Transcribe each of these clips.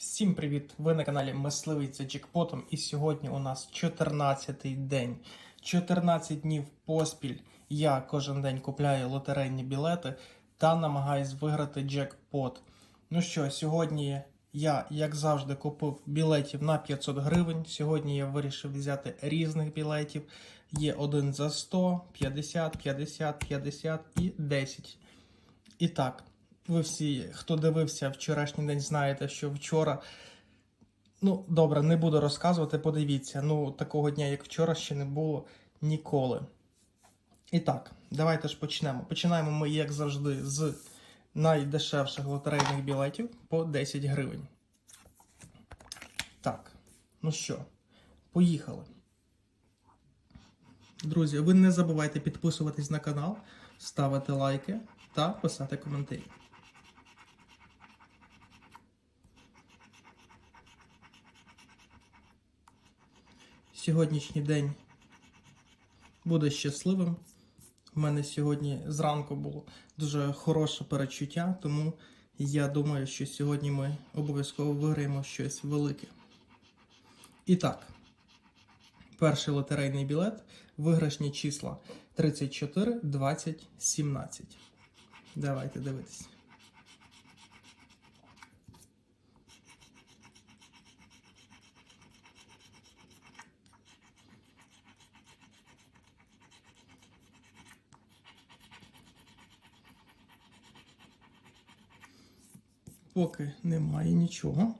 Всім привіт! Ви на каналі Мисливець за Джекпотом. І сьогодні у нас 14-й день. 14 днів поспіль я кожен день купляю лотерейні білети та намагаюсь виграти джекпот. Ну що, сьогодні я, як завжди, купив білетів на 500 гривень. Сьогодні я вирішив взяти різних білетів. Є один за 100, 50, 50, 50 і 10. І так, ви всі, хто дивився вчорашній день, знаєте, що вчора. Ну, добре, не буду розказувати, подивіться. Ну, такого дня, як вчора, ще не було ніколи. І так, давайте ж почнемо. Починаємо ми, як завжди, з найдешевших лотерейних білетів по 10 гривень. Так, ну що, поїхали. Друзі, ви не забувайте підписуватись на канал, ставити лайки та писати коментарі. Сьогоднішній день буде щасливим. У мене сьогодні зранку було дуже хороше перечуття, тому я думаю, що сьогодні ми обов'язково виграємо щось велике. І так, перший лотерейний білет, виграшні числа 34, 20, 17. Давайте дивитися. Поки немає нічого.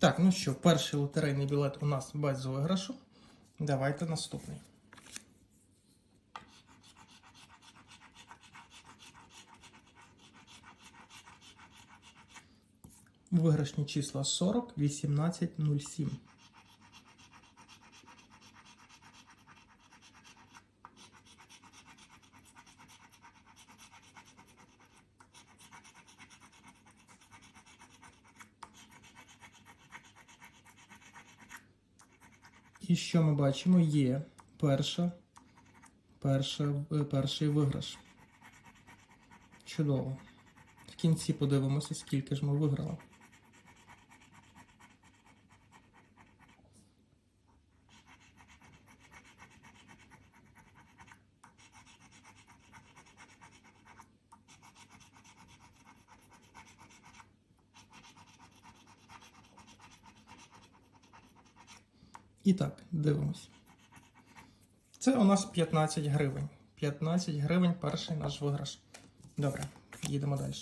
Так, ну що, перший лотерейний білет у нас без виграшу. Давайте наступний. Виграшні числа 40, 18, 07. І що ми бачимо? Є перша, перша, е, перший виграш. Чудово. В кінці подивимося, скільки ж ми виграли. І так, дивимось. Це у нас 15 гривень. 15 гривень перший наш виграш. Добре, їдемо далі.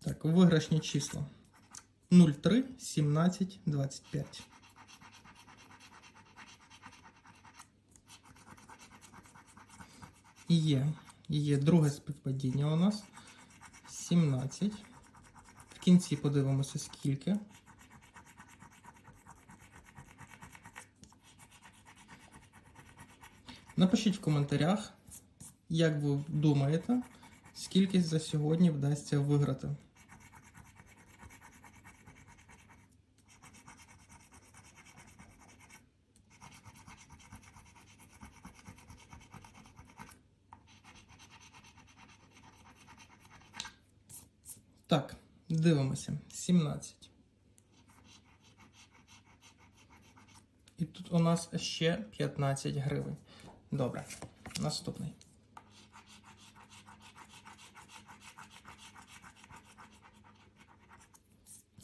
Так, виграшні числа. 03, 17, 25. І є, і є друге співпадіння у нас. 17. Кінці подивимося, скільки. Напишіть в коментарях, як ви думаєте, скільки за сьогодні вдасться виграти. 8, 17. І тут у нас ще 15 гривень. Добре, наступний.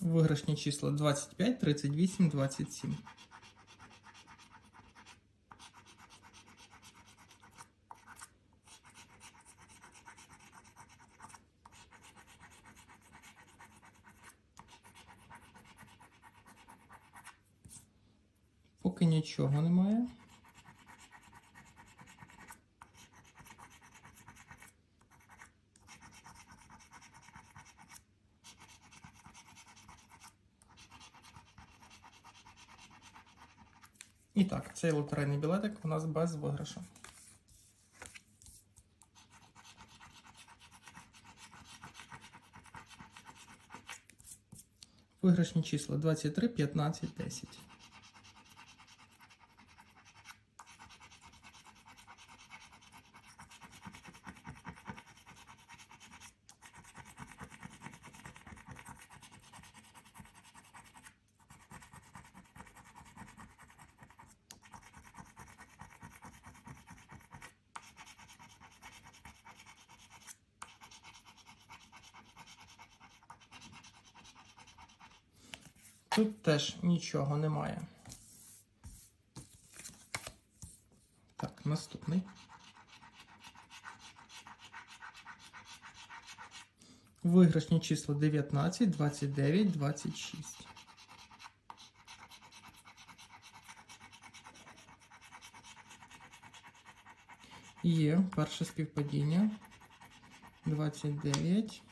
Виграшні числа 25, 38, 27. поки нічого немає. І так, цей лотерейний білетик у нас без виграшу. Виграшні числа 23, 15, 10. Теж нічого немає. Так, наступний. Виграшні числа 19, 29, 26. Є перше співпадіння. 29.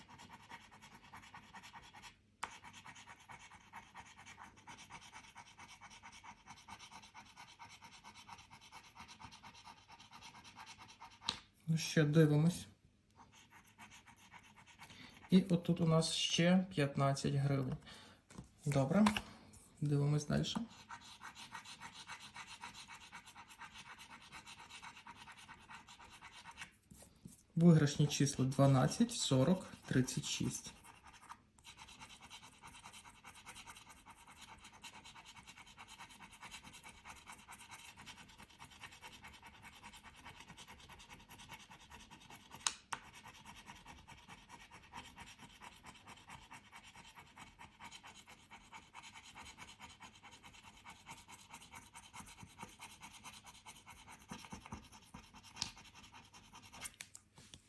Ну ще дивимось. І отут у нас ще 15 гривень. Добре. Дивимось далі. Виграшні числа 12, 40, 36.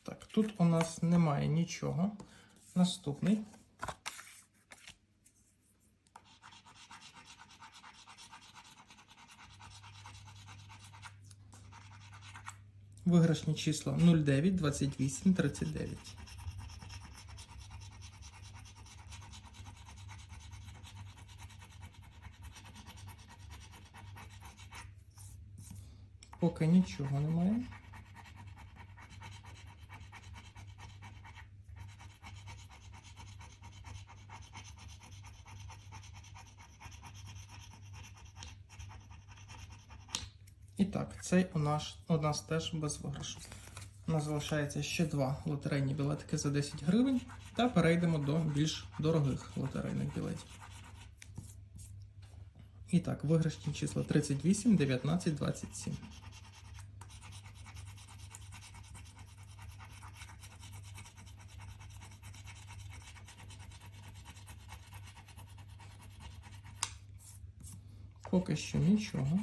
Так, тут у нас немає нічого. Наступний. Виграшні числа 09, 28, 39. Поки нічого немає. І так, цей у нас, у нас теж без виграшу. У нас залишається ще два лотерейні білетики за 10 гривень. Та перейдемо до більш дорогих лотерейних білетів. І так, виграшні числа 38, 19, 27. Поки що нічого.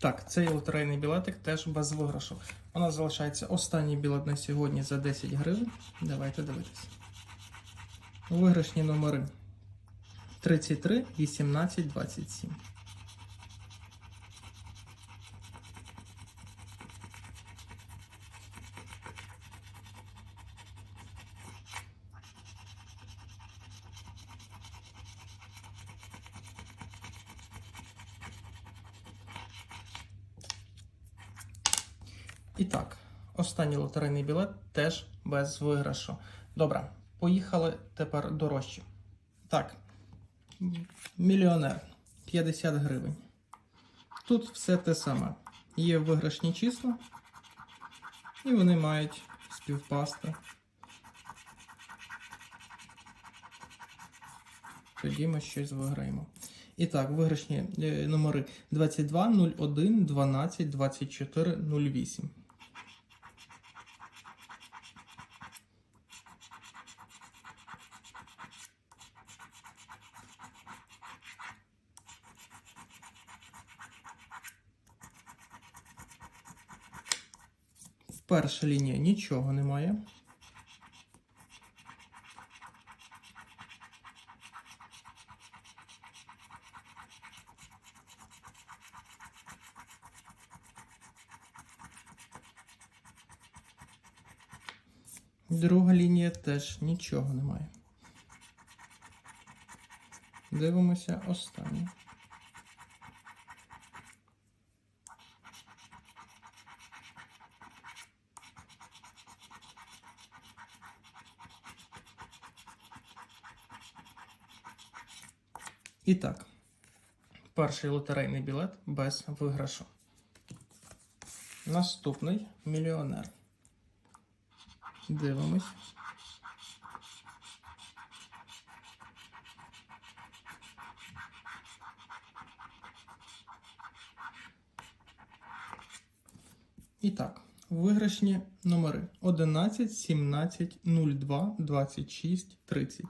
Так, цей лотерейний білетик теж без виграшу. У нас залишається останній білет на сьогодні за 10 гривень. Давайте дивитися. Виграшні номери 33, 18, 27. І так, останній лотерейний білет теж без виграшу. Добре, поїхали тепер дорожчі. Так, мільйонер 50 гривень. Тут все те саме. Є виграшні числа, і вони мають співпасти. Тоді ми щось виграємо. І так, виграшні е, номери 22, 01, 12, 24, 08. Перша лінія нічого немає. Друга лінія теж нічого немає. Дивимося останнє. І так, перший лотерейний білет без виграшу. Наступний мільйонер. Дивимось. І так, виграшні номери 11, 17, 02, 26, 30.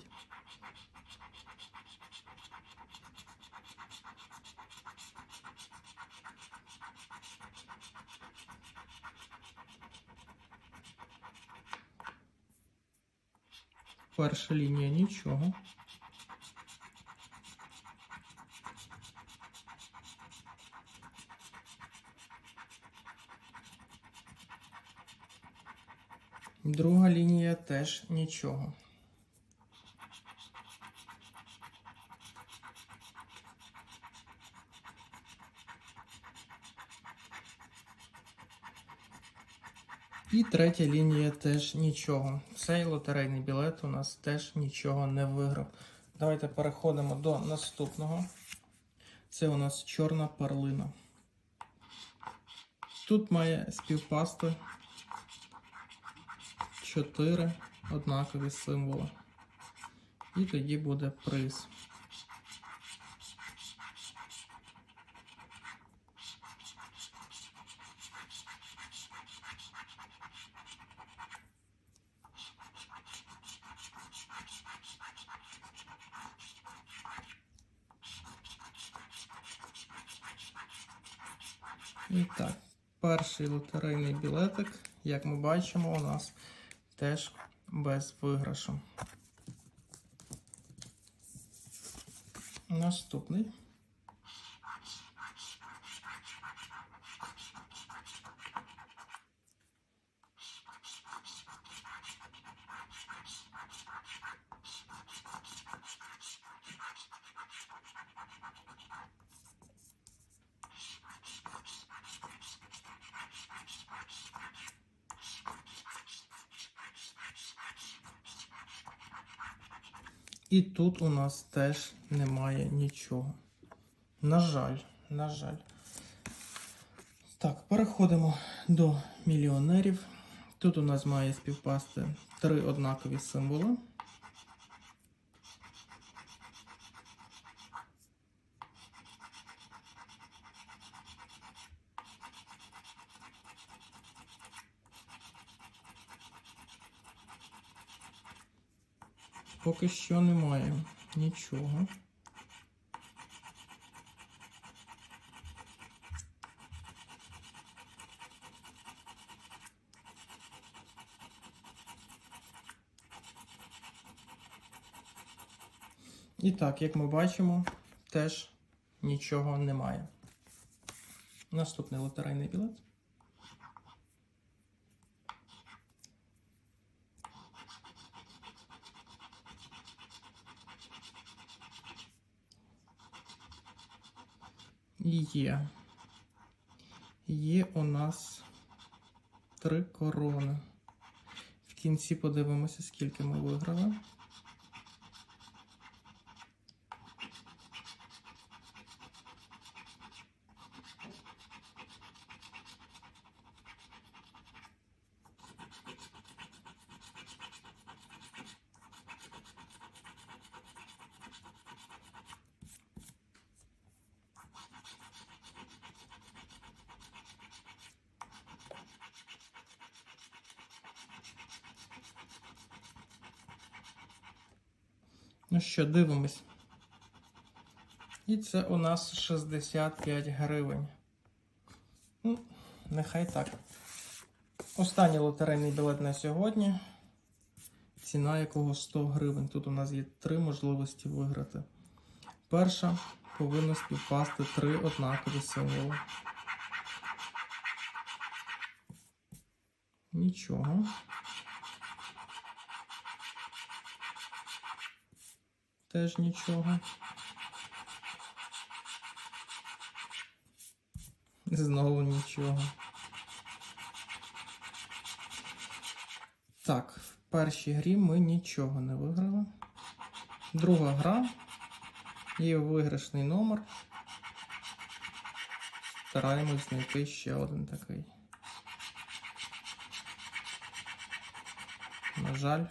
Перша лінія нічого. Друга лінія теж нічого. І третя лінія теж нічого. Цей лотерейний білет у нас теж нічого не виграв. Давайте переходимо до наступного. Це у нас чорна перлина. Тут має співпасти чотири однакові символи. І тоді буде приз. І так, перший лотерейний білетик, як ми бачимо, у нас теж без виграшу. Наступний. І тут у нас теж немає нічого. На жаль, на жаль. Так, переходимо до мільйонерів. Тут у нас має співпасти три однакові символи. Поки що немає нічого. І так, як ми бачимо, теж нічого немає. Наступний лотерейний білет. Є. Є у нас три корони. В кінці подивимося, скільки ми виграли. Ну що, дивимось. І це у нас 65 гривень. Ну, нехай так. Останній лотерейний білет на сьогодні. Ціна якого 100 гривень. Тут у нас є три можливості виграти. Перша повинна співпасти три однакові символи. Нічого. теж нічого. Знову нічого. Так, в першій грі ми нічого не виграли. Друга гра. Є виграшний номер. Стараємось знайти ще один такий. На жаль,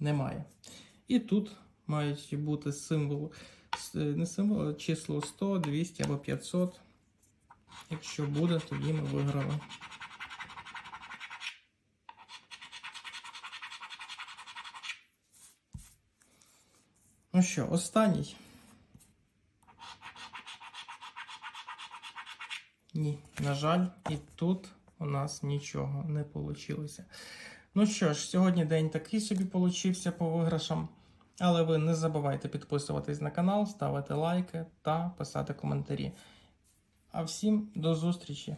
немає. І тут мають бути символ, не символ, а число 100, 200 або 500. Якщо буде, тоді ми виграли. Ну що, останній. Ні, на жаль, і тут у нас нічого не вийшло. Ну що ж, сьогодні день такий собі получився по виграшам. Але ви не забувайте підписуватись на канал, ставити лайки та писати коментарі. А всім до зустрічі!